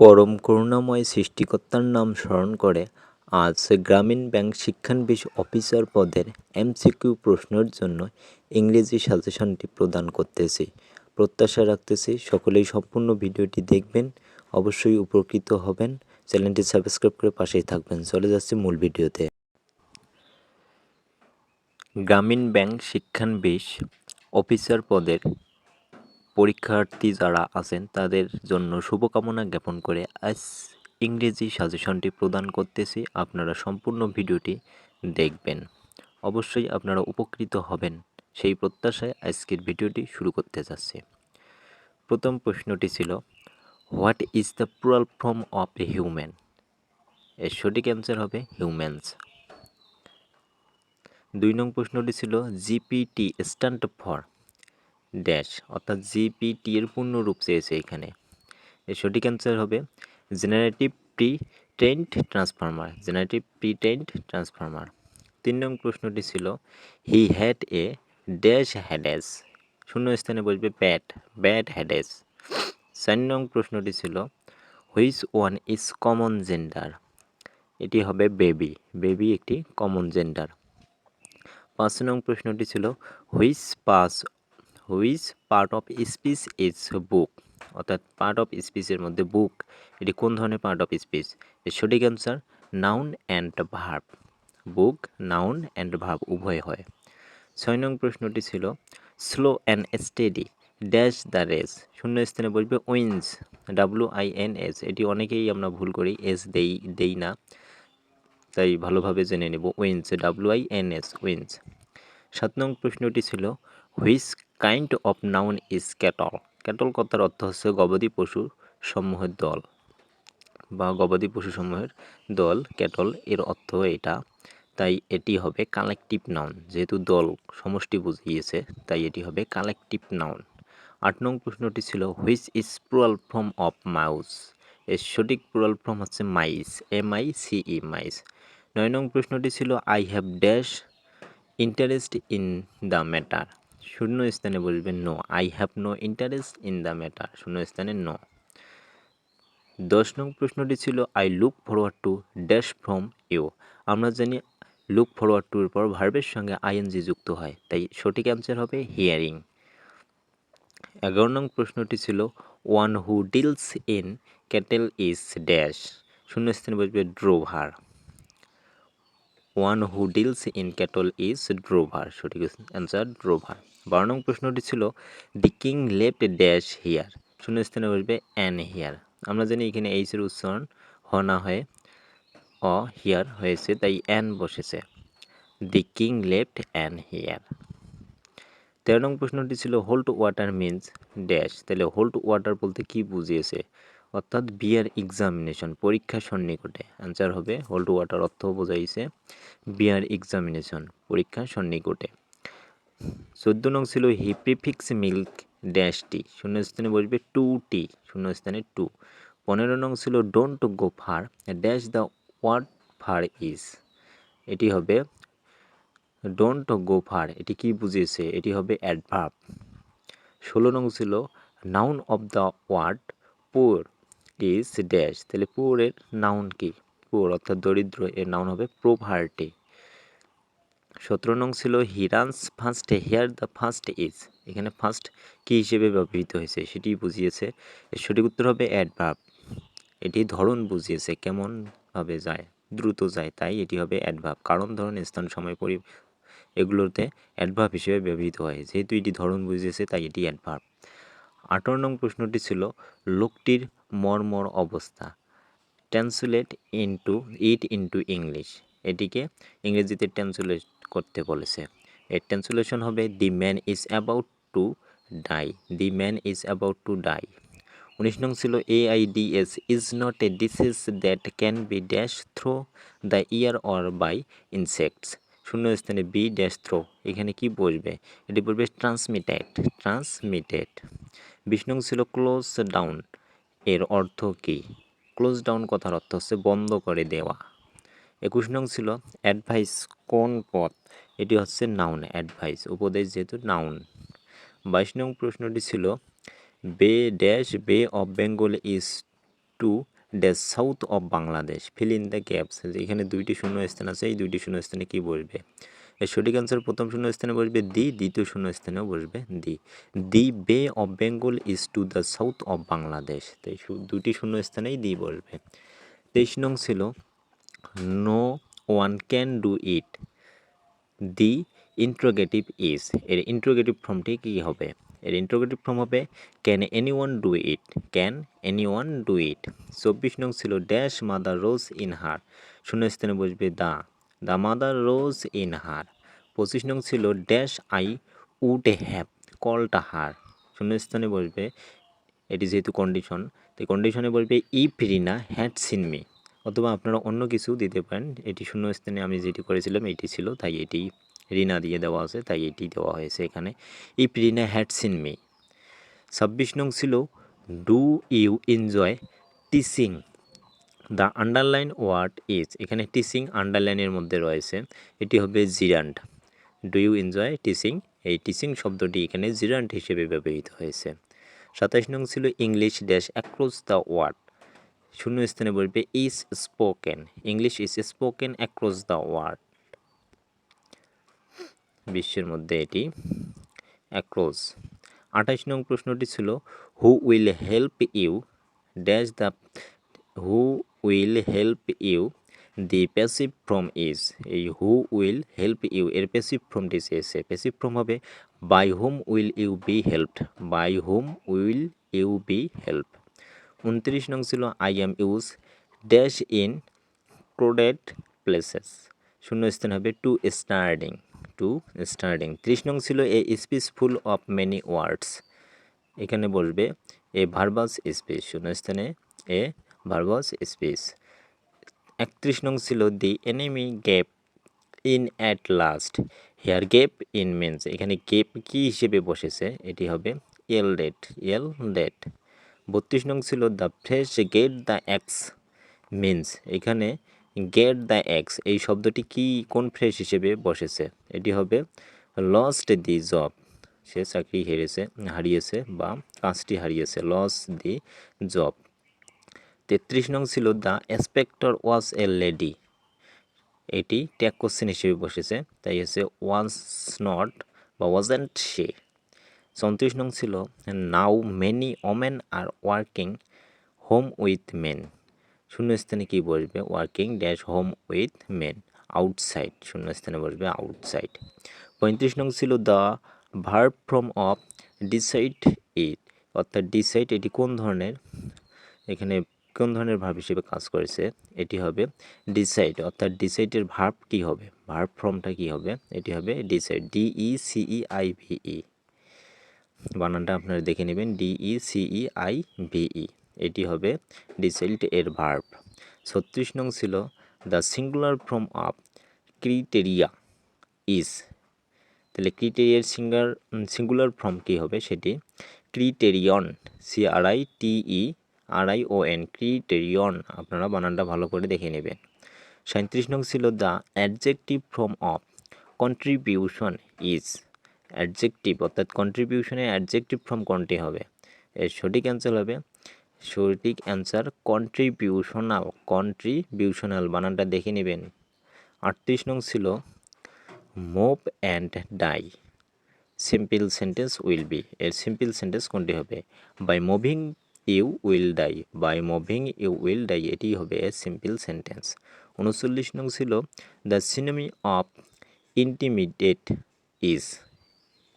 পরম করুণাময় সৃষ্টিকর্তার নাম স্মরণ করে, আজ গ্রামীণ ব্যাংক শিক্ষানবিশ অফিসার পদের এমসিকিউ প্রশ্নের জন্য ইংরেজি সাজেশনটি প্রদান করতেছি। প্রত্যাশা রাখতেছি সকলেই সম্পূর্ণ ভিডিওটি দেখবেন, অবশ্যই উপকৃত হবেন। চ্যানেলটি সাবস্ক্রাইব করে পাশেই থাকবেন। চলে যাচ্ছে মূল ভিডিওতে। গ্রামীণ ব্যাংক শিক্ষানবিশ অফিসার পদের পরীক্ষার্থী যারা আছেন, তাদের জন্য শুভকামনা জ্ঞাপন করে আজ ইংরেজি সাজেশনটি প্রদান করতেছি। আপনারা সম্পূর্ণ ভিডিওটি দেখবেন। অবশ্যই আপনারা উপকৃত হবেন সেই প্রত্যাশায় আজকের ভিডিওটি শুরু করতে যাচ্ছে। প্রথম প্রশ্নটি ছিল what is the plural form of a human এর সঠিক অ্যান্সার হবে হিউম্যানস দুই নং প্রশ্নটি ছিল জিপিটি স্ট্যান্ড ফর ড্যাশ অর্থাৎ জিপিটি এর পূর্ণরূপ চেয়েছে এখানে। এর সঠিক অ্যান্সার হবে generative pre trained transformer generative pre trained transformer তিন নং প্রশ্নটি ছিল হি হ্যাড এ ড্যাশ হ্যাডেস শূন্য স্থানে বসবে ব্যাট ব্যাড হ্যাডেস চার নং প্রশ্নটি ছিল which one is common gender এটি হবে বেবি বেবি একটি কমন জেন্ডার পাঁচ নং প্রশ্নটি ছিল which pass which part of speech is book অর্থাৎ পার্ট অফ স্পিচের মধ্যে বুক এটি কোন ধরনের পার্ট অফ স্পিচ সঠিক answer noun and verb book noun and verb উভয় হয়। ছয় নং প্রশ্নটি ছিল slow and steady dash the race শূন্য স্থানে বলবে wins W I N S এটি অনেকেই আমরা ভুল করি এস দেই দেই না। তাই ভালোভাবে জেনে নেব wins W I N S wins সাত নং প্রশ্নটি ছিল which kind of noun is cattle cattle কথার অর্থ হচ্ছে গবাদি পশু সমূহের দল বা গবাদি পশু সমূহের দল। ক্যাটল এর অর্থ এটা, তাই এটি হবে কালেকটিভ নাউন যেহেতু দল সমষ্টি বুঝিয়েছে, তাই এটি হবে কালেকটিভ নাউন আট নং প্রশ্নটি ছিল which is plural form of mouse এর সঠিক প্লুরাল ফর্ম হচ্ছে মাইস এম আই সিই মাইস নয় নং প্রশ্নটি ছিল I have dash interest in the matter শূন্য স্থানে বলবেন no I have no interest in the matter শূন্য স্থানে নো দশ নং প্রশ্নটি ছিল I look forward to dash from you আমরা জানি লুক ফরওয়ার্ড টুর পর ভার্বের সঙ্গে আইএনজি যুক্ত হয়, তাই সঠিক অ্যান্সার হবে হিয়ারিং এগারো নং প্রশ্নটি ছিল one who deals in cattle is dash শূন্য স্থানে বসবে drover one who deals in cattle is drover সঠিক অ্যান্সার ড্রোভার বারো নং প্রশ্নটি ছিল the king left dash here শূন্য স্থানে বসবে অ্যান হিয়ার আমরা জানি এখানে এইচের উচ্চারণ হ না হয়ে অ হিয়ার হয়েছে, তাই অ্যান বসেছে। The king left an here তেরো নং প্রশ্নটি ছিল হোল্ড ওয়াটার মিন্স ড্যাশ তাহলে হোল্ড ওয়াটার বলতে কি বুঝিয়েছে? অর্থাৎ বিয়ার এক্সামিনেশন পরীক্ষা সন্নিকটে। অ্যান্সার হবে হোল্ড ওয়াটার অর্থ বোঝাইছে বিয়ার এক্সামিনেশন পরীক্ষা সন্নিকটে। চোদ্দ নং ছিল হি প্রিফিক্স মিল্ক ড্যাশ টি শূন্য স্থানে বসবে টু টি শূন্য স্থানে টু পনেরো নং ছিল don't go far dash the word far is এটি হবে ডোন্ট গো ফার এটি কি বুঝিয়েছে? এটি হবে অ্যাডভার্ব ষোলো নং ছিল noun of the word poor is dash. তাহলে পুরের নাউন কি? পুর অর্থাৎ দরিদ্র, এর নাউন হবে প্রোভার্টি। সতেরো নং ছিল he runs first, here the first is. এখানে ফার্স্ট কি হিসেবে ব্যবহৃত হয়েছে সেটি বুঝিয়েছে। সঠিক উত্তর হবে অ্যাডভার্ব এটি ধরন বুঝিয়েছে কেমনভাবে যায়, দ্রুত যায়, তাই এটি হবে অ্যাডভার্ব কারণ ধরন, স্থান, সময়, পরি এগুলোতে অ্যাডভার্ব হিসেবে ব্যবহৃত হয়। যেহেতু এটি ধরন বুঝিয়েছে, তাই এটি অ্যাডভার্ব আঠারো নং প্রশ্নটি ছিল, লোকটির মর্মর অবস্থা। Translate into it into English এটিকে ইংরেজিতে ট্রান্সলেট করতে বলেছে। এর ট্রান্সলেশন হবে the man is about to die the man is about to die উনিশ নং ছিল A I D S is not a disease that can be dash through the air or by insects শূন্য স্থানে B dash throw এখানে কি বসবে? এটি বলবে ট্রান্সমিটেড ট্রান্সমিটেড বিশ নং ছিল ক্লোজ ডাউন এর অর্থ কী? ক্লোজ ডাউন কথার অর্থ হচ্ছে বন্ধ করে দেওয়া। একুশ নং ছিল অ্যাডভাইস কোন পথ? এটি হচ্ছে নাউন অ্যাডভাইস উপদেশ যেহেতু নাউন বাইশ নং প্রশ্নটি ছিল, bay dash bay of Bengal is to dash south of Bangladesh, fill in the gaps. এখানে দুইটি শূন্য স্থান আছে, এই দুইটি শূন্য স্থানে কী বসবে? এর সঠিক অ্যান্সার প্রথম শূন্য স্থানে বসবে দি দ্বিতীয় শূন্য স্থানেও বসবে the the bay of Bengal is to the south of Bangladesh তো এই দুটি শূন্য স্থানেই দি বসবে। তেইশ নং ছিল no one can do it the interrogative is এর ইন্ট্রোগেটিভ ফর্মটি কী হবে? এর ইন্ট্রোগেটিভ ফর্ম হবে can anyone do it can anyone do it চব্বিশ নং ছিল dash mother rose in her শূন্য স্থানে বসবে the. The mother rose in her পঁচিশ নং ছিল ড্যাশ আই উড হ্যাভ কলটা হার শূন্য স্থানে বসবে। এটি যেহেতু কন্ডিশন তো কন্ডিশনে বলবে if Rina had seen me অথবা আপনারা অন্য কিছু দিতে পারেন। এটি শূন্য স্থানে আমি যেটি করেছিলাম এটি ছিল, তাই এটি রিনা দিয়ে দেওয়া আছে, তাই এটি দেওয়া হয়েছে এখানে। If Rina had seen me ছাব্বিশ নং ছিল do you enjoy teaching the underline word is এখানে টিচিং আন্ডারলাইনের মধ্যে রয়েছে, এটি হবে gerund do you enjoy teaching এই টিচিং শব্দটি এখানে জিরান্ড হিসেবে ব্যবহৃত হয়েছে। সাতাশ নং ছিল English dash across the world শূন্য স্থানে বলবে is spoken English is spoken across the world বিশ্বের মধ্যে এটি অ্যাক্রস আঠাশ নং প্রশ্নটি ছিল who will help you dash the who will help you the passive form is এই হু উইল হেল্প ইউ এর প্যাসিভ ফ্রমটি চেয়েছে প্যাসিভ ফ্রম হবে by whom will you be helped by whom will you be help উনত্রিশ নং ছিল I am use dash in crowded places শূন্য স্থান হবে টু স্টার্ডিং টু স্টার্ডিং ত্রিশ নং ছিল a speech full of many words এখানে বসবে এ ভার্বাস স্পিচ শূন্য স্থানে এ ভার্বাস স্পিচ একত্রিশ নং ছিল the enemy gap in at last. Here gap in means. এখানে গেপ কি হিসেবে বসেছে? এটি হবে এল ডেট এল ডেট। বত্রিশ নং ছিল the fresh get the axe means. এখানে গেট দ্য এক্স, এই শব্দটি কি, কোন ফ্রেশ হিসেবে বসেছে? এটি হবে লস্ট দি জব সে চাকরি হেরেছে, হারিয়েছে বা কাজটি হারিয়েছে লস দি জব তেত্রিশ নং ছিল the inspector was a lady. এটি ট্যাগ কোশ্চেন হিসেবে বসেছে, তাই হচ্ছে ওয়াজ নট বা ওয়াজেন্ট সে চৌত্রিশ নং ছিল now many women are working home with men. শূন্য স্থানে কি বসবে? Working dash home with men, outside. শূন্য স্থানে বসবে আউটসাইড। পঁয়ত্রিশ নং ছিল the verb form of decide it, অর্থাৎ ডিসাইড এটি কোন ধরনের? এখানে কোন ধরনের ভার্ব হিসেবে কাজ করেছে? এটি হবে ডিসাইড অর্থাৎ ডিসাইডের ভার্ব কি হবে? ভার্ব ফর্মটা কি হবে? এটি হবে decide D E C E I V E বানানটা আপনারা দেখে নেবেন ডিই সিই আই ভিই এটি হবে ডিসাইড এর ভার্ব ছত্রিশ নং ছিল the singular form of criteria is তাহলে ক্রিটেরিয়ার সিঙ্গার সিঙ্গুলার ফর্ম কী হবে? সেটি criterion C R I T E R I O N criterion, আপনারা বানানটা ভালো করে দেখে নেবেন। সাঁত্রিশ নং ছিল the adjective form of contribution is adjective অর্থাৎ কন্ট্রিবিউশনের অ্যাডজেক্টিভ ফর্ম কোনটি হবে? এর সঠিক অ্যান্সার হবে, সঠিক অ্যান্সার কন্ট্রিবিউশনাল কন্ট্রিবিউশনাল বানানটা দেখে নেবেন। আটত্রিশ নং ছিল move and die simple sentence will be এর সিম্পল সেন্টেন্স কোনটি হবে? By moving you will die. By moving you will die. এটি হবে সিম্পল সেন্টেন্স উনচল্লিশ নং ছিল the synonym of intimidate is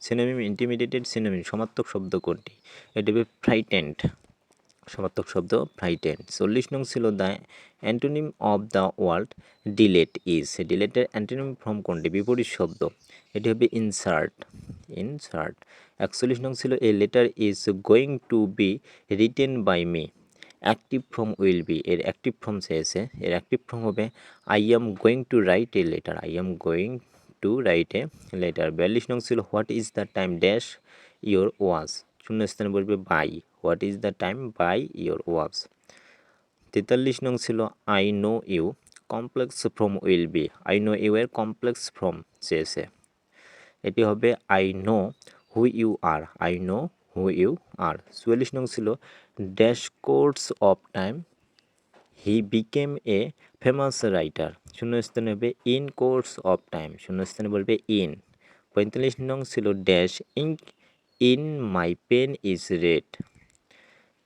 synonym intimidated synonym সমার্থক শব্দ কোনটি? এটি হবে ফ্রাইটেন্ড সমার্থক শব্দ ফ্রাইটেন্ড চল্লিশ নং ছিল the antonym of the world delete is ডিলেটের antonym form কোনটি? বিপরীত শব্দ। এটি হবে ইনসার্ট ইনসার্ট একচল্লিশ নং ছিল a letter is going to be written by me active form will be এর অ্যাক্টিভ ফর্ম চেয়েছে এর অ্যাক্টিভ ফর্ম হবে I am going to write a letter I am going to write a letter বিয়াল্লিশ নং ছিল what is the time dash your was শূন্য স্থানে বলবে by what is the time by your was তেতাল্লিশ নং ছিল I know you complex form will be I know you এর কমপ্লেক্স ফ্রম চেয়েছে এটি হবে I know who you are I know who you are চুয়াল্লিশ নং ছিল dash course of time he became a famous writer শূন্যস্থানে হবে in course of time শূন্যস্থানে বলবে ইন পঁয়তাল্লিশ নং ছিল dash ink in my pen is red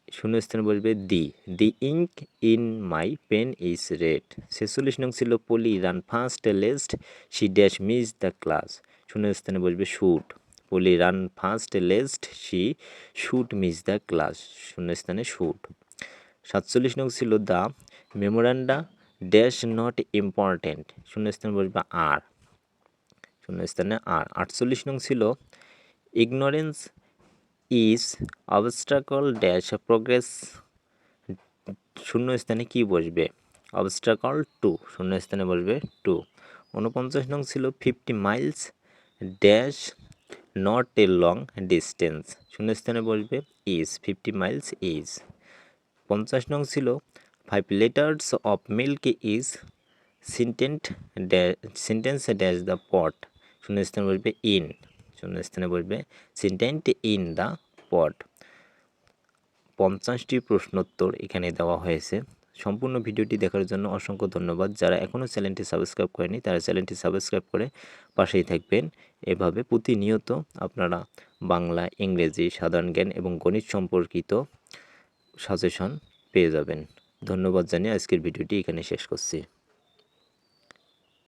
শূন্যস্থানে বলবে the the ink in my pen is red ছেচল্লিশ নং ছিল Polly ran fast lest she dash miss the class শূন্যস্থানে বসবে should Polly ran fast lest she should miss the class শূন্যস্থানে should সাতচল্লিশ নং ছিল the memoranda dash not important শূন্যস্থানে বসবে আর শূন্যস্থানে আর আটচল্লিশ নং ছিল ignorance is obstacle dash progress শূন্যস্থানে কি বসবে? অবস্ট্রাকল টু শূন্যস্থানে বসবে টু উনপঞ্চাশ নং ছিল fifty miles dash not a long distance শূন্যস্থানে বসবে ইজ ফিফটি মাইলস ইজ পঞ্চাশ নং ছিল five litres of milk is sentence sentence dash the pot শূন্যস্থানে বলবে ইন শূন্যস্থানে বলবে সিনটেন্ট ইন দ্য পট পঞ্চাশটি প্রশ্নোত্তর এখানে দেওয়া হয়েছে। সম্পূর্ণ ভিডিওটি দেখার জন্য অসংখ্য ধন্যবাদ। যারা এখনও চ্যানেলটি সাবস্ক্রাইব করেনি তারা চ্যানেলটি সাবস্ক্রাইব করে পাশেই থাকবেন। এভাবে প্রতিনিয়ত আপনারা বাংলা, ইংরেজি, সাধারণ জ্ঞান এবং গণিত সম্পর্কিত সাজেশন পেয়ে যাবেন। ধন্যবাদ জানিয়ে আজকের ভিডিওটি এখানে শেষ করছি।